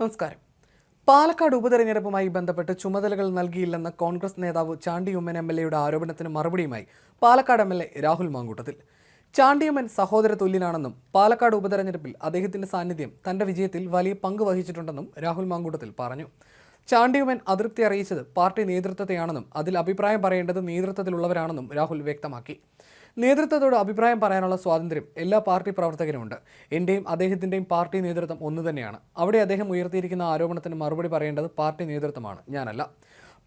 നമസ്കാരം. പാലക്കാട് ഉപതെരഞ്ഞെടുപ്പുമായി ബന്ധപ്പെട്ട് ചുമതലകൾ നൽകിയില്ലെന്ന കോൺഗ്രസ് നേതാവ് ചാണ്ടിയുമ്മൻ എം എൽ എയുടെ ആരോപണത്തിന് മറുപടിയുമായി Palakkad M L A Rahul Mankoottathil. Chandy Oommen സഹോദര തുല്യനാണെന്നും പാലക്കാട് ഉപതെരഞ്ഞെടുപ്പിൽ അദ്ദേഹത്തിന്റെ സാന്നിധ്യം തന്റെ വിജയത്തിൽ വലിയ പങ്ക് വഹിച്ചിട്ടുണ്ടെന്നും രാഹുൽ മാങ്കൂട്ടത്തിൽ പറഞ്ഞു. ചാണ്ടിയമ്മൻ അതൃപ്തി അറിയിച്ചത് പാർട്ടി നേതൃത്വത്തെയാണെന്നും അതിൽ അഭിപ്രായം പറയേണ്ടത് നേതൃത്വത്തിലുള്ളവരാണെന്നും രാഹുൽ വ്യക്തമാക്കി. നേതൃത്വത്തോട് അഭിപ്രായം പറയാനുള്ള സ്വാതന്ത്ര്യം എല്ലാ പാർട്ടി പ്രവർത്തകനുമുണ്ട്. എന്റെയും അദ്ദേഹത്തിന്റെയും പാർട്ടി നേതൃത്വം ഒന്നു തന്നെയാണ്. അവിടെ അദ്ദേഹം ഉയർത്തിയിരിക്കുന്ന ആരോപണത്തിന് മറുപടി പറയേണ്ടത് പാർട്ടി നേതൃത്വമാണ്. ഞാനല്ല.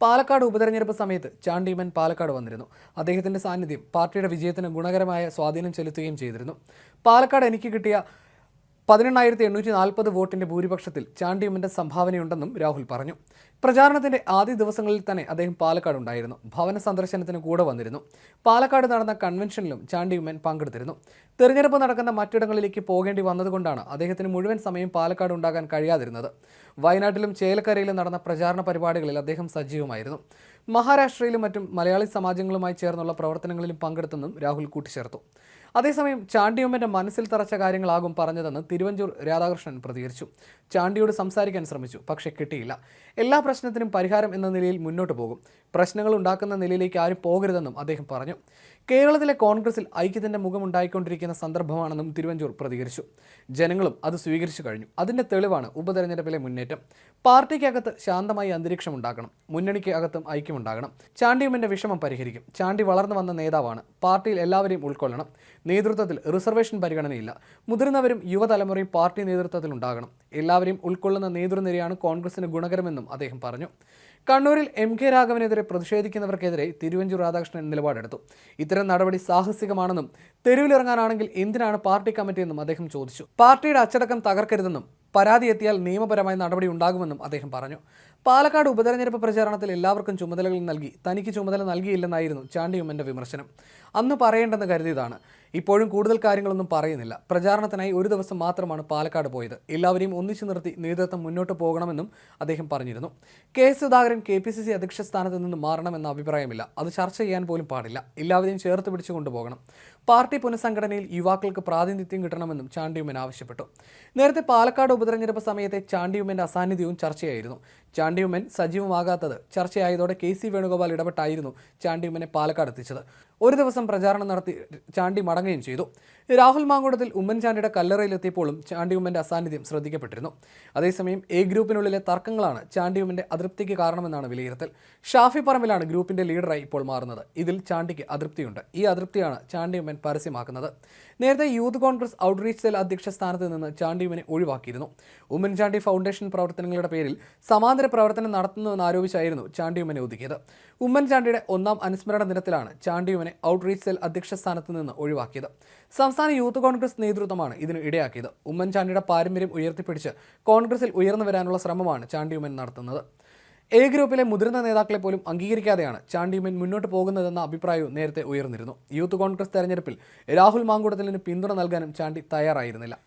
പാലക്കാട് ഉപതെരഞ്ഞെടുപ്പ് സമയത്ത് ചാണ്ടിമൻ പാലക്കാട് വന്നിരുന്നു. അദ്ദേഹത്തിന്റെ സാന്നിധ്യം പാർട്ടിയുടെ വിജയത്തിന് ഗുണകരമായ സ്വാധീനം ചെലുത്തുകയും ചെയ്തിരുന്നു. പാലക്കാട് എനിക്ക് കിട്ടിയ പതിനെണ്ണായിരത്തി എണ്ണൂറ്റി നാൽപ്പത് വോട്ടിന്റെ ഭൂരിപക്ഷത്തിൽ ചാണ്ടിയുമ്മന്റെ സംഭാവനയുണ്ടെന്നും രാഹുൽ പറഞ്ഞു. പ്രചാരണത്തിന്റെ ആദ്യ ദിവസങ്ങളിൽ തന്നെ അദ്ദേഹം പാലക്കാട് ഉണ്ടായിരുന്നു ഭവന സന്ദർശനത്തിന് കൂടെ വന്നിരുന്നു. പാലക്കാട് നടന്ന കൺവെൻഷനിലും ചാണ്ടിയുമ്മൻ പങ്കെടുത്തിരുന്നു. തെരഞ്ഞെടുപ്പ് നടക്കുന്ന മറ്റിടങ്ങളിലേക്ക് പോകേണ്ടി വന്നതുകൊണ്ടാണ് അദ്ദേഹത്തിന് മുഴുവൻ സമയം പാലക്കാട് ഉണ്ടാകാൻ കഴിയാതിരുന്നത്. വയനാട്ടിലും ചേലക്കരയിലും നടന്ന പ്രചാരണ പരിപാടികളിൽ അദ്ദേഹം സജീവമായിരുന്നു. മഹാരാഷ്ട്രയിലും മറ്റും മലയാളി സമാജങ്ങളുമായി ചേർന്നുള്ള പ്രവർത്തനങ്ങളിലും പങ്കെടുത്തെന്നും രാഹുൽ കൂട്ടിച്ചേർത്തു. അതേസമയം ചാണ്ടിയമ്മന്റെ മനസ്സിൽ തറച്ച കാര്യങ്ങളാകും പറഞ്ഞതെന്ന് തിരുവഞ്ചൂർ രാധാകൃഷ്ണൻ പ്രതികരിച്ചു. ചാണ്ടിയോട് സംസാരിക്കാൻ ശ്രമിച്ചു പക്ഷേ കിട്ടിയില്ല. എല്ലാ പ്രശ്നത്തിനും പരിഹാരം എന്ന നിലയിൽ മുന്നോട്ട് പോകും. പ്രശ്നങ്ങൾ ഉണ്ടാക്കുന്ന നിലയിലേക്ക് ആരും പോകരുതെന്നും അദ്ദേഹം പറഞ്ഞു. കേരളത്തിലെ കോൺഗ്രസിൽ ഐക്യത്തിന്റെ മുഖമുണ്ടായിക്കൊണ്ടിരിക്കുന്ന സന്ദർഭമാണെന്നും തിരുവഞ്ചൂർ പ്രതികരിച്ചു. ജനങ്ങളും അത് സ്വീകരിച്ചു കഴിഞ്ഞു. അതിന്റെ തെളിവാണ് ഉപതെരഞ്ഞെടുപ്പിലെ മുന്നേറ്റം. പാർട്ടിക്കകത്ത് ശാന്തമായി അന്തരീക്ഷം ഉണ്ടാക്കണം മുന്നണിക്ക് അകത്തും ഐക്യമുണ്ടാകണം. ചാണ്ടിയമ്മന്റെ വിഷമം പരിഹരിക്കും. ചാണ്ടി വളർന്നു വന്ന നേതാവാണ്. പാർട്ടിയിൽ എല്ലാവരെയും ഉൾക്കൊള്ളണം. നേതൃത്വത്തിൽ റിസർവേഷൻ പരിഗണനയില്ല. മുതിർന്നവരും യുവതലമുറയും പാർട്ടി നേതൃത്വത്തിൽ ഉണ്ടാകണം. എല്ലാവരെയും ഉൾക്കൊള്ളുന്ന നേതൃനിരയാണ് കോൺഗ്രസിന് ഗുണകരമെന്നും അദ്ദേഹം പറഞ്ഞു. കണ്ണൂരിൽ എം കെ രാഘവനെതിരെ പ്രതിഷേധിക്കുന്നവർക്കെതിരെ തിരുവഞ്ചൂർ രാധാകൃഷ്ണൻ നിലപാടെടുത്തു. ഇത്തരം നടപടി സാഹസികമാണെന്നും തെരുവിലിറങ്ങാനാണെങ്കിൽ എന്തിനാണ് പാർട്ടി കമ്മിറ്റിയെന്നും അദ്ദേഹം ചോദിച്ചു. പാർട്ടിയുടെ അച്ചടക്കം തകർക്കരുതെന്നും പരാതി എത്തിയാൽ നിയമപരമായ നടപടി ഉണ്ടാകുമെന്നും അദ്ദേഹം പറഞ്ഞു. പാലക്കാട് ഉപതെരഞ്ഞെടുപ്പ് പ്രചാരണത്തിൽ എല്ലാവർക്കും ചുമതലകൾ നൽകി തനിക്ക് ചുമതല നൽകിയില്ലെന്നായിരുന്നു ചാണ്ടിയുമ്മന്റെ വിമർശനം. അന്ന് പറയേണ്ടെന്ന് കരുതിയതാണ്. ഇപ്പോഴും കൂടുതൽ കാര്യങ്ങളൊന്നും പറയുന്നില്ല. പ്രചാരണത്തിനായി ഒരു ദിവസം മാത്രമാണ് പാലക്കാട് പോയത്. എല്ലാവരെയും ഒന്നിച്ചു നിർത്തി നേതൃത്വം മുന്നോട്ട് പോകണമെന്നും അദ്ദേഹം പറഞ്ഞിരുന്നു. K. Sudhakaran K. P. C. C അധ്യക്ഷ സ്ഥാനത്ത് നിന്ന് മാറണമെന്ന അഭിപ്രായമില്ല. അത് ചർച്ച ചെയ്യാൻ പോലും പാടില്ല. എല്ലാവരെയും ചേർത്ത് പിടിച്ചു കൊണ്ടുപോകണം. പാർട്ടി പുനഃസംഘടനയിൽ യുവാക്കൾക്ക് പ്രാതിനിധ്യം കിട്ടണമെന്നും ചാണ്ടിയുമ്മൻ ആവശ്യപ്പെട്ടു. നേരത്തെ പാലക്കാട് ഉപതെരഞ്ഞെടുപ്പ് സമയത്തെ ചാണ്ടിയുമ്മന്റെ അസാന്നിധ്യവും ചർച്ചയായിരുന്നു. ചാണ്ടിയുമ്മൻ സജീവമാകാത്തത് ചർച്ചയായതോടെ കെ സി വേണുഗോപാൽ ഇടപെട്ടായിരുന്നു ചാണ്ടിയുമ്മനെ പാലക്കാട് എത്തിച്ചത്. ഒരു ദിവസം പ്രചാരണം നടത്തി ചാണ്ടി മടങ്ങുകയും ചെയ്തു. രാഹുൽ മാങ്കുടത്തിൽ ഉമ്മൻചാണ്ടിയുടെ കല്ലറയിലെത്തിയപ്പോഴും ചാണ്ടിയുമ്മന്റെ അസാന്നിധ്യം ശ്രദ്ധിക്കപ്പെട്ടിരുന്നു. അതേസമയം എ ഗ്രൂപ്പിനുള്ളിലെ തർക്കങ്ങളാണ് ചാണ്ടിയുമ്മന്റെ അതൃപ്തിക്ക് കാരണമെന്നാണ് വിലയിരുത്തൽ. ഷാഫി പറമ്പിലാണ് ഗ്രൂപ്പിന്റെ ലീഡറായി ഇപ്പോൾ മാറുന്നത്. ഇതിൽ ചാണ്ടിക്ക് അതൃപ്തിയുണ്ട്. ഈ അതൃപ്തിയാണ് ചാണ്ടിയുമ്മൻ പരസ്യമാക്കുന്നത്. നേരത്തെ യൂത്ത് കോൺഗ്രസ് ഔട്ട്റീച്ച് സെൽ അധ്യക്ഷ സ്ഥാനത്ത് നിന്ന് ചാണ്ടിയുമ്മനെ ഒഴിവാക്കിയിരുന്നു. ഉമ്മൻചാണ്ടി ഫൗണ്ടേഷൻ പ്രവർത്തനങ്ങളുടെ പേരിൽ സമാന്തര പ്രവർത്തനം നടത്തുന്നുവെന്ന് ആരോപിച്ചായിരുന്നു ചാണ്ടിയുമ്മനെ ഒതുക്കിയത്. ഉമ്മൻചാണ്ടിയുടെ ഒന്നാം അനുസ്മരണ ദിനത്തിലാണ് ചാണ്ടിയുമ്മനെ ഔട്ട്റീച്ച് സെൽ അധ്യക്ഷ സ്ഥാനത്ത് നിന്ന് ഒഴിവാക്കിയത്. സംസ്ഥാന യൂത്ത് കോൺഗ്രസ് നേതൃത്വമാണ് ഇതിന് ഇടയാക്കിയത്. ഉമ്മൻചാണ്ടിയുടെ പാരമ്പര്യം ഉയർത്തിപ്പിടിച്ച് കോൺഗ്രസിൽ ഉയർന്നു വരാനുള്ള ശ്രമമാണ് ചാണ്ടിയുമ്മൻ നടത്തുന്നത്. എ ഗ്രൂപ്പിലെ മുതിർന്ന നേതാക്കളെ പോലും അംഗീകരിക്കാതെയാണ് ചാണ്ടിയുമ്മൻ മുന്നോട്ട് പോകുന്നതെന്ന അഭിപ്രായവും നേരത്തെ ഉയർന്നിരുന്നു. യൂത്ത് കോൺഗ്രസ് തെരഞ്ഞെടുപ്പിൽ രാഹുൽ മാങ്കൂട്ടത്തിലിന് പിന്തുണ നൽകാനും ചാണ്ടി തയ്യാറായിരുന്നില്ല.